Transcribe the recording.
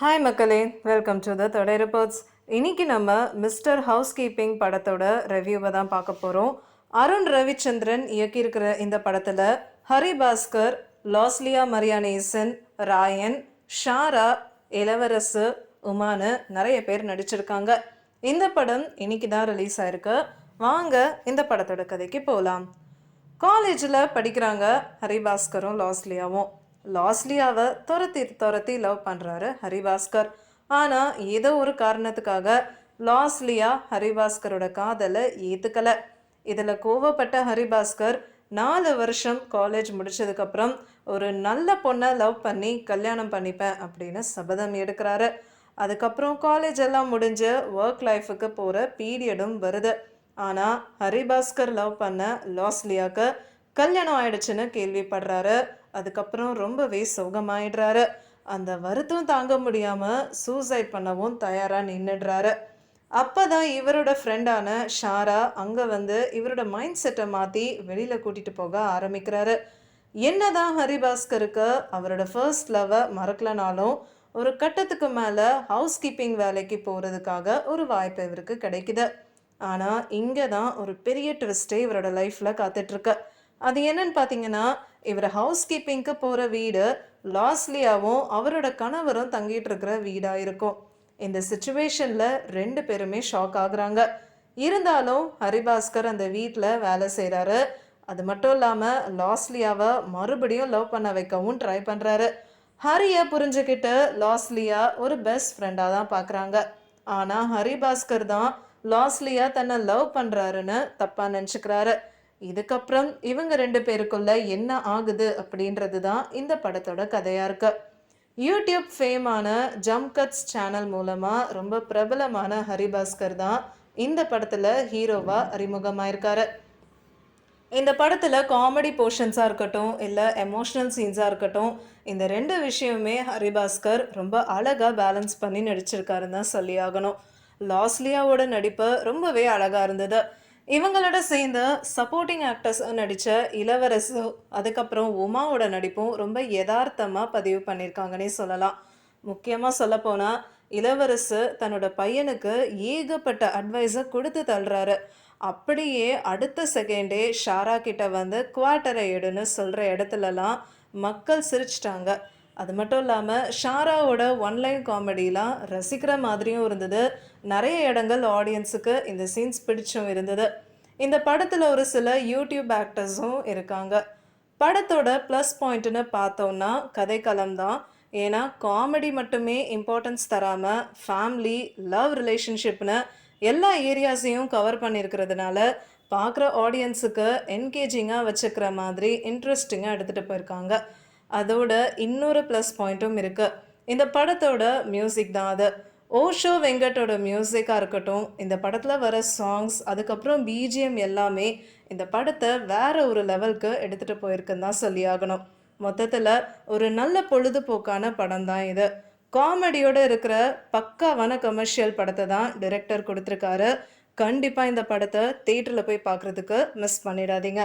Hi மக்களே. Welcome to the தொடை reports இன்னைக்கு நம்ம மிஸ்டர் ஹவுஸ் கீப்பிங் படத்தோட ரிவ்யூவை தான் பார்க்க போகிறோம் அருண் ரவிச்சந்திரன் இயக்கியிருக்கிற இந்த படத்தில் ஹரி பாஸ்கர் லாஸ்லியா மரியானேசன் ராயன் ஷாரா இளவரசு உமானு நிறைய பேர் நடிச்சிருக்காங்க. இந்த படம் இன்னைக்கு தான் ரிலீஸ் ஆயிருக்கு. வாங்க இந்த படத்தோட கதைக்கு போகலாம் காலேஜில் படிக்கிறாங்க ஹரிபாஸ்கரும் லாஸ்லியாவும். லாஸ்லியாவை துரத்தி துரத்தி லவ் பண்ணுறாரு ஹரிபாஸ்கர். ஆனால் ஏதோ ஒரு காரணத்துக்காக லாஸ்லியா ஹரிபாஸ்கரோட காதலை ஏற்றுக்கலை இதில் கோவப்பட்ட ஹரிபாஸ்கர் நாலு வருஷம் காலேஜ் முடிச்சதுக்கப்புறம் ஒரு நல்ல பொண்ணை லவ் பண்ணி கல்யாணம் பண்ணிப்பேன் அப்படின்னு சபதம் எடுக்கிறாரு. அதுக்கப்புறம் காலேஜ் எல்லாம் முடிஞ்சு ஒர்க் லைஃபுக்கு போகிற பீரியடும் வருது. ஆனால் ஹரிபாஸ்கர் லவ் பண்ண லாஸ்லியாவுக்கு கல்யாணம் ஆயிடுச்சுன்னு கேள்விப்படுறாரு. அதுக்கப்புறம் ரொம்பவே சோகமாயிடுறாரு. அந்த வருத்தம் தாங்க முடியாமல் சூசைட் பண்ணவும் தயாராக நின்றுடுறாரு அப்போ தான் இவரோட ஃப்ரெண்டான ஷாரா அங்கே வந்து இவரோட மைண்ட் செட்டை மாற்றி வெளியில் கூட்டிகிட்டு போக ஆரம்பிக்கிறாரு. என்னதான் ஹரிபாஸ்கருக்கு அவரோட ஃபர்ஸ்ட் லவ்வை மறக்கலனாலும் ஒரு கட்டத்துக்கு மேலே ஹவுஸ் கீப்பிங் வேலைக்கு போகிறதுக்காக ஒரு வாய்ப்பு இவருக்கு கிடைக்குது. ஆனால் இங்கே தான் ஒரு பெரிய ட்விஸ்ட்டே இவரோட லைஃப்பில் காத்துட்ருக்கு அது என்னன்னு பார்த்தீங்கன்னா இவர் ஹவுஸ் கீப்பிங்க்கு போகிற வீடு லாஸ்லியாவும் அவரோட கணவரும் தங்கிட்டு இருக்கிற வீடாக இருக்கும். இந்த சுச்சுவேஷனில் ரெண்டு பேருமே ஷாக் ஆகுறாங்க. இருந்தாலும் ஹரிபாஸ்கர் அந்த வீட்டில் வேலை செய்கிறாரு அது மட்டும் இல்லாமல் லாஸ்லியாவை மறுபடியும் லவ் பண்ண வைக்கவும் ட்ரை பண்ணுறாரு ஹரியை புரிஞ்சுக்கிட்டு லாஸ்லியா ஒரு பெஸ்ட் ஃப்ரெண்டாக தான் பார்க்குறாங்க ஆனால் ஹரிபாஸ்கர் தான் லாஸ்லியா தன்னை லவ் பண்ணுறாருன்னு தப்பாக நினச்சிக்கிறாரு. இதுக்கப்புறம் இவங்க ரெண்டு பேருக்குள்ள என்ன ஆகுது அப்படின்றது தான் இந்த படத்தோட கதையாக இருக்கு. யூடியூப் ஃபேமான ஜம்கட்ஸ் சேனல் மூலமாக ரொம்ப பிரபலமான ஹரிபாஸ்கர் தான் இந்த படத்தில் ஹீரோவாக அறிமுகமாயிருக்காரு. இந்த படத்தில் காமெடி போர்ஷன்ஸாக இருக்கட்டும் இல்லை எமோஷ்னல் சீன்ஸாக இருக்கட்டும் இந்த ரெண்டு விஷயமுமே ஹரிபாஸ்கர் ரொம்ப அழகாக பேலன்ஸ் பண்ணி நடிச்சிருக்காருன்னு தான் சொல்லி ஆகணும் லாஸ்லியாவோட நடிப்பு ரொம்பவே அழகாக இருந்தது. இவங்களோட சேர்ந்து சப்போர்ட்டிங் ஆக்டர்ஸ் நடித்த இளவரசு அதுக்கப்புறம் உமாவோட நடிப்பும் ரொம்ப யதார்த்தமாக பதிவு பண்ணியிருக்காங்கன்னே சொல்லலாம். முக்கியமாக சொல்லப்போனால் இளவரசு தன்னோட பையனுக்கு ஏகப்பட்ட அட்வைஸை கொடுத்து தள்ளுறாரு. அப்படியே அடுத்த செகண்டே ஷாரா கிட்ட வந்து குவார்ட்டரை எடுன்னு சொல்கிற இடத்துலலாம் மக்கள் சிரிச்சிட்டாங்க. அது மட்டும் இல்லாமல் ஷாராவோட ஒன்லைன் காமெடிலாம் ரசிக்கிற மாதிரியும் இருந்தது. நிறைய இடங்கள் ஆடியன்ஸுக்கு இந்த சீன்ஸ் பிடிச்சும் இருந்தது. இந்த படத்தில் ஒரு சில யூடியூப் ஆக்டர்ஸும் இருக்காங்க. படத்தோட ப்ளஸ் பாயிண்ட்னு பார்த்தோம்னா கதைக்களம் தான். ஏன்னா காமெடி மட்டுமே இம்பார்ட்டன்ஸ் தராமல் ஃபேமிலி லவ் ரிலேஷன்ஷிப்னு எல்லா ஏரியாஸையும் கவர் பண்ணியிருக்கிறதுனால பார்க்குற ஆடியன்ஸுக்கு என்கேஜிங்காக வச்சுக்கிற மாதிரி இன்ட்ரெஸ்டிங்காக எடுத்துகிட்டு போயிருக்காங்க. அதோட இன்னொரு ப்ளஸ் பாயிண்ட்டும் இருக்குது இந்த படத்தோட மியூசிக் தான் அது. ஓஷோ வெங்கட்டோட மியூசிக்காக இருக்கட்டும் இந்த படத்தில் வர சாங்ஸ் அதுக்கப்புறம் பிஜிஎம் எல்லாமே இந்த படத்தை வேற ஒரு லெவலுக்கு எடுத்துகிட்டு போயிருக்குன்னு தான் சொல்லியாகணும். மொத்தத்தில் ஒரு நல்ல பொழுதுபோக்கான படம் தான் இது. காமெடியோடு இருக்கிற பக்காவான கமர்ஷியல் படத்தை தான் டிரெக்டர் கொடுத்துருக்காரு. கண்டிப்பாக இந்த படத்தை தேட்டரில் போய் பார்க்குறதுக்கு மிஸ் பண்ணிடாதீங்க.